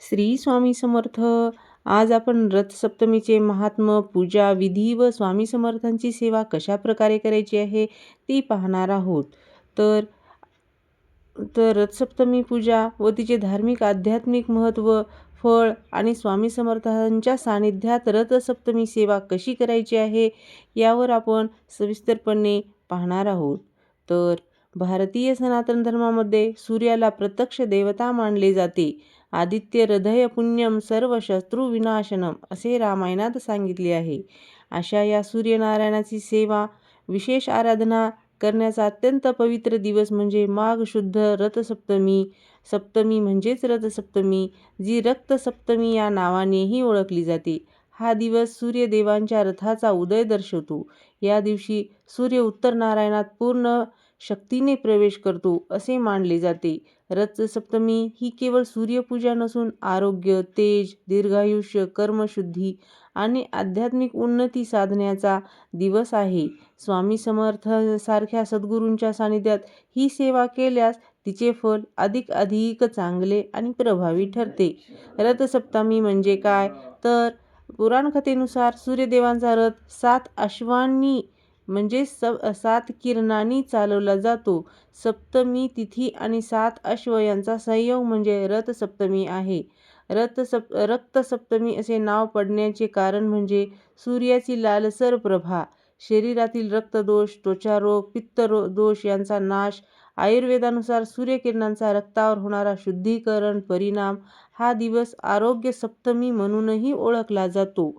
श्री स्वामी समर्थ. आज आपण रथसप्तमीचे महात्म पूजा विधी व स्वामी समर्थांची सेवा कशा प्रकारे करायची आहे ती पाहणार आहोत. तर तर रथसप्तमी पूजा व तिचे धार्मिक आध्यात्मिक महत्त्व फळ आणि स्वामी समर्थांच्या सानिध्यात रथसप्तमी सेवा कशी करायची आहे यावर आपण सविस्तरपणे पाहणार आहोत. तर भारतीय सनातन धर्मामध्ये सूर्याला प्रत्यक्ष देवता मानले जाते. आदित्य हृदय पुण्यम सर्व शत्रू विनाशनम असे रामायणात सांगितले आहे. अशा या सूर्यनारायणाची सेवा विशेष आराधना करण्याचा अत्यंत पवित्र दिवस म्हणजे माघ शुद्ध रथसप्तमी. सप्तमी म्हणजेच रथसप्तमी जी रक्तसप्तमी या नावानेही ओळखली जाते. हा दिवस सूर्यदेवांच्या रथाचा उदय दर्शवतो. या दिवशी सूर्य उत्तर नारायणात पूर्ण शक्तीने प्रवेश करतो असे मानले जाते. रथसप्तमी ही केवळ सूर्यपूजा नसून आरोग्य तेज दीर्घायुष्य कर्मशुद्धी आणि आध्यात्मिक उन्नती साधण्याचा दिवस आहे. स्वामी समर्थ सारख्या सद्गुरूंच्या सानिध्यात ही सेवा केल्यास तिचे फल अधिक अधिक चांगले आणि प्रभावी ठरते. रथसप्तमी म्हणजे काय? तर पुराणकथेनुसार सूर्यदेवांचा रथ सात अश्वांनी म्हणजे स सात किरणांनी चालवला जातो. सप्तमी तिथी आणि सात अश्व यांचा संयोग म्हणजे रथसप्तमी आहे. रथसप रक्तसप्तमी असे नाव पडण्याचे कारण म्हणजे सूर्याची लालसर प्रभा. शरीरातील रक्तदोष त्वचारोग पित्तरो दोष यांचा नाश आयुर्वेदानुसार सूर्यकिरणांचा रक्तावर होणारा शुद्धीकरण परिणाम हा दिवस आरोग्य सप्तमी म्हणूनही ओळखला जातो.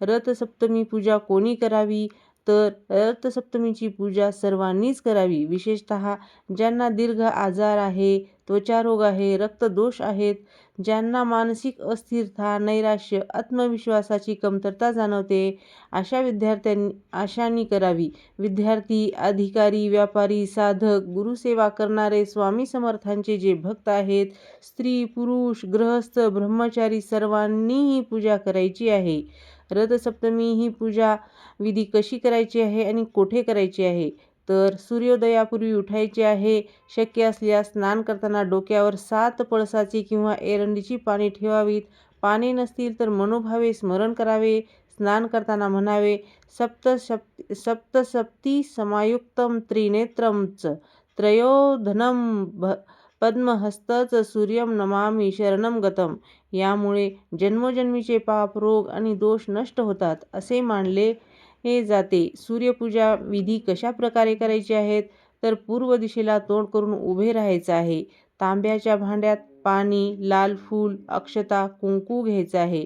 रथसप्तमी पूजा कोणी करावी? तर रथसप्तमीची पूजा सर्वांनीच करावी. विशेषतः ज्यांना दीर्घ आजार आहे त्वचारोग आहे रक्तदोष आहेत ज्यांना मानसिक अस्थिरता नैराश्य आत्मविश्वासाची कमतरता जाणवते अशा विद्यार्थ्यांनी अशांनी करावी. विद्यार्थी अधिकारी व्यापारी साधक गुरुसेवा करणारे स्वामी समर्थांचे जे भक्त आहेत स्त्री पुरुष गृहस्थ ब्रह्मचारी सर्वांनीही पूजा करायची आहे. रथसप्तमी ही पूजा विधी कशी करायची आहे आणि कोठे करायची आहे? तर सूर्योदयापूर्वी उठायचे आहे. शक्य असल्यास स्नान करताना डोक्यावर सात पळसाची किंवा एरंडीची पाने ठेवावीत. पाने नसतील तर मनोभावे स्मरण करावे. स्नान करताना म्हणावे सप्त सप्त सप्तसप्ती समायुक्तम त्रिनेत्रमच त्रयोधनम भ पद्महस्तच सूर्यम नमामी शरणम गतम. यामुळे जन्मोजन्मीचे पाप रोग आणि दोष नष्ट होतात असे मानले हे जाते. सूर्यपूजा विधी कशा प्रकारे करायचे आहेत? तर पूर्व दिशेला तोंड करून उभे राहायचं आहे. तांब्याच्या भांड्यात पाणी लाल फूल अक्षता कुंकू घ्यायचं आहे.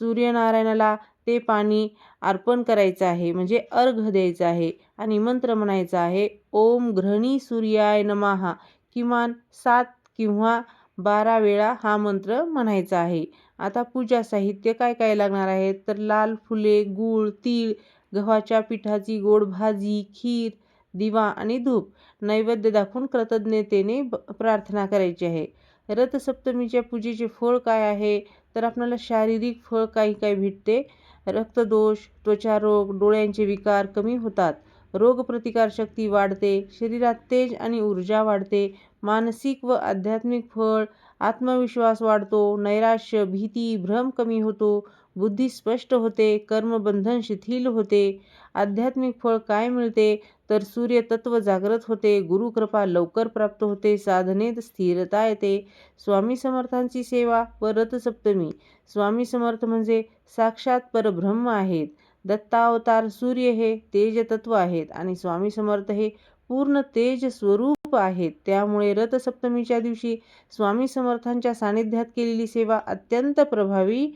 सूर्यनारायणाला ते पाणी अर्पण करायचं आहे म्हणजे अर्घ द्यायचं आहे आणि मंत्र म्हणायचा आहे ओम घृणी सूर्याय नमाहा किमान सात किंवा बारा वेळा हा मंत्र म्हणायचा आहे. आता पूजा साहित्य काय काय लागणार आहे? तर लाल फुले गूळ तीळ गव्हाच्या पिठाची गोड भाजी खीर दिवा आणि धूप नैवेद्य दाखवून कृतज्ञतेने प्रार्थना करायची आहे. रथसप्तमीच्या पूजेचे फळ काय आहे? तर आपल्याला शारीरिक फळ काही काही भेटते. रक्तदोष त्वचारोग डोळ्यांचे विकार कमी होतात. रोगप्रतिकारशक्ती वाढते शरीरात तेज आणि ऊर्जा वाढते मानसिक व आध्यात्मिक फळ आत्मविश्वास वाढतो नैराश्य भीती भ्रम कमी होतो बुद्धी स्पष्ट होते कर्मबंधन शिथिल होते. आध्यात्मिक फळ काय मिळते? तर सूर्यतत्व जागृत होते गुरुकृपा लवकर प्राप्त होते साधनेत स्थिरता येते. स्वामी समर्थांची सेवा व रथसप्तमी. स्वामी समर्थ म्हणजे साक्षात परब्रह्म आहेत. दत्तावतार सूर्य हे तेजतत्व आहेत आणि स्वामी समर्थ हे पूर्ण तेज स्वरूप आहेत. त्यामुळे रथसप्तमीच्या दिवशी स्वामी समर्थांच्या सानिध्यात केलेली सेवा अत्यंत प्रभावी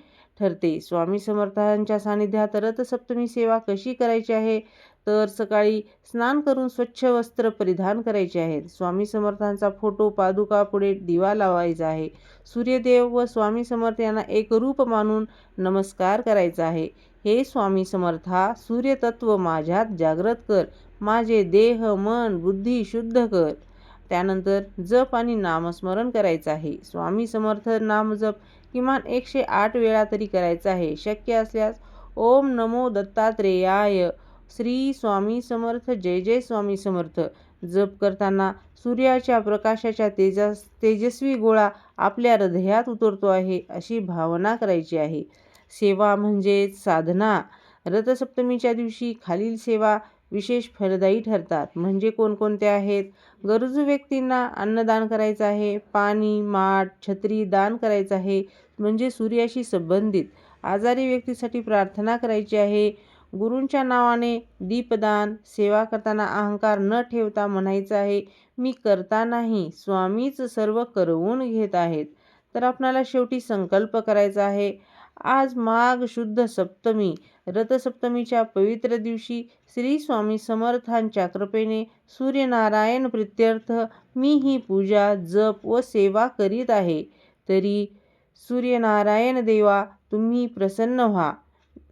ठरते. स्वामी समर्थांच्या सानिध्यात रथसप्तमी सेवा कशी करायची आहे? तर सकाळी स्नान करून स्वच्छ वस्त्र परिधान करायचे आहेत. स्वामी समर्थांचा फोटो पादुका पुढे दिवा लावायचा आहे. सूर्यदेव व स्वामी समर्थ यांना एक रूप मानून नमस्कार करायचा आहे. हे स्वामी समर्था सूर्यतत्व माझ्यात जागृत कर. माझे देह मन बुद्धी शुद्ध कर. त्यानंतर जप आणि नामस्मरण करायचं आहे. स्वामी समर्थ नाम जप किमान एकशे आठ वेळा तरी करायचं आहे. शक्य असल्यास ओम नमो दत्तात्रेयाय. श्री स्वामी समर्थ जय जय स्वामी समर्थ. जप करताना सूर्याच्या प्रकाशाच्या तेजस तेजस्वी गोळा आपल्या हृदयात उतरतो आहे अशी भावना करायची आहे. सेवा म्हणजेच साधना. रथसप्तमीच्या दिवशी खालील सेवा विशेष फलदायी ठरतात. म्हणजे कोणकोणत्या आहेत? गरजू व्यक्तींना अन्नदान करायचं आहे. पाणी माठ छत्री दान करायचं आहे. म्हणजे सूर्याशी संबंधित. आजारी व्यक्तीसाठी प्रार्थना करायची आहे. गुरूंच्या नावाने दीपदान सेवा करताना अहंकार न ठेवता म्हणायचं आहे मी करता नाही. स्वामीच सर्व करवून घेत आहेत. तर आपणाला शेवटी संकल्प करायचा आहे. आज माघ शुद्ध सप्तमी. रथसप्तमीच्या पवित्र दिवशी श्री स्वामी समर्थांच्या कृपेने सूर्यनारायण प्रित्यर्थ मी ही पूजा जप व सेवा करीत आहे. तरी सूर्यनारायण देवा तुम्ही प्रसन्न व्हा.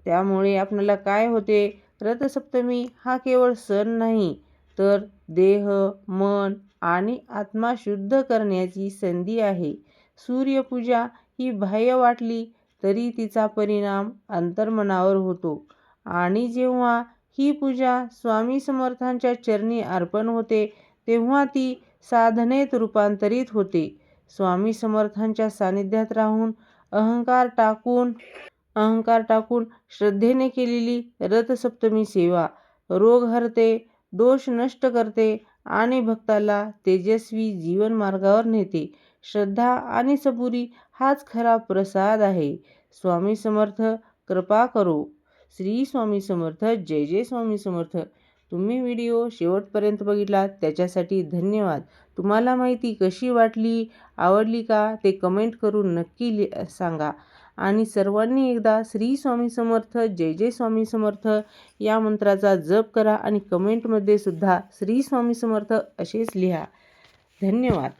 त्यामुळे आपल्याला काय होते? रथसप्तमी हा केवळ सण नाही तर देह मन आणि आत्मा शुद्ध करण्याची संधी आहे. सूर्यपूजा ही बाह्य वाटली तरी तिचा परिणाम अंतर्मनावर होतो. आणि जेव्हा ही पूजा स्वामी समर्थांच्या चरणी अर्पण होते तेव्हा ती साधनेत रूपांतरित होते. स्वामी समर्थांच्या सानिध्यात राहून अहंकार टाकून अहंकार टाकून श्रद्धेने केलेली रथसप्तमी सेवा रोग हरते दोष नष्ट करते आणि भक्ताला तेजस्वी जीवन मार्गावर नेते. श्रद्धा आणि सबुरी हाच खरा प्रसाद आहे. स्वामी समर्थ कृपा करो. श्री स्वामी समर्थ जय जय स्वामी समर्थ. तुम्ही व्हिडिओ शेवटपर्यंत बघितला त्याच्यासाठी धन्यवाद. तुम्हाला माहिती कशी वाटली आवडली का ते कमेंट करून नक्की लि सांगा. आणि सर्वांनी एकदा श्री स्वामी समर्थ जय जय स्वामी समर्थ या मंत्राचा जप करा आणि कमेंटमध्ये सुद्धा श्री स्वामी समर्थ असेच लिहा. धन्यवाद.